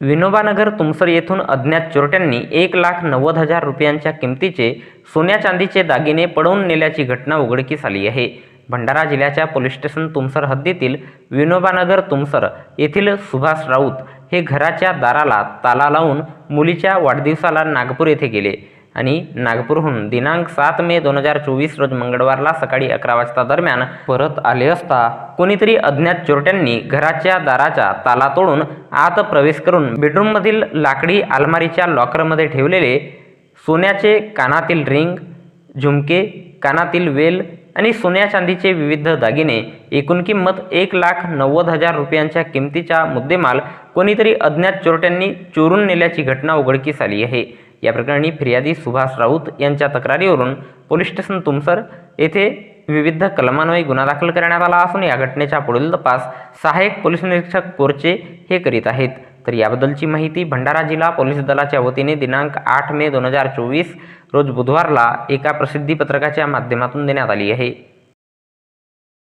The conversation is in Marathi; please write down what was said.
विनोबानगर तुमसर येथून अज्ञात चोरट्यांनी एक लाख नव्वद हजार रुपयांच्या किमतीचे सोन्या चांदीचे दागिने पळवून नेल्याची घटना उघडकीस आली आहे. भंडारा जिल्ह्याच्या पोलीस स्टेशन तुमसर हद्दीतील विनोबानगर तुमसर येथील सुभाष राऊत हे घराच्या दाराला ताला लावून मुलीच्या वाढदिवसाला नागपूर येथे गेले. आणि नागपूरहून दिनांक सात मे दोन हजार चोवीस रोज मंगळवारला सकाळी अकरा वाजता दरम्यान परत आले असता कोणीतरी अज्ञात चोरट्यांनी घराच्या दाराच्या ताला तोडून आत प्रवेश करून बेडरूममधील लाकडी अलमारीच्या लॉकरमध्ये ठेवलेले सोन्याचे कानातील रिंग झुमके कानातील वेल आणि सोन्या चांदीचे विविध दागिने एकूण किंमत एक लाख नव्वद हजार रुपयांच्या किमतीचा मुद्देमाल कोणीतरी अज्ञात चोरट्यांनी चोरून नेल्याची घटना उघडकीस आली आहे. या प्रकरणी फिर्यादी सुभाष राऊत यांच्या तक्रारीवरून पोलीस स्टेशन तुमसर येथे विविध कलमान्वये गुन्हा दाखल करण्यात आला असून या घटनेचा पुढील तपास सहाय्यक पोलीस निरीक्षक पोरचे हे करीत आहेत. तर याबद्दलची माहिती भंडारा जिल्हा पोलीस दलाच्या वतीने दिनांक आठ मे दोन हजार चोवीस रोज बुधवारला एका प्रसिद्धीपत्रकाच्या माध्यमातून देण्यात आली आहे.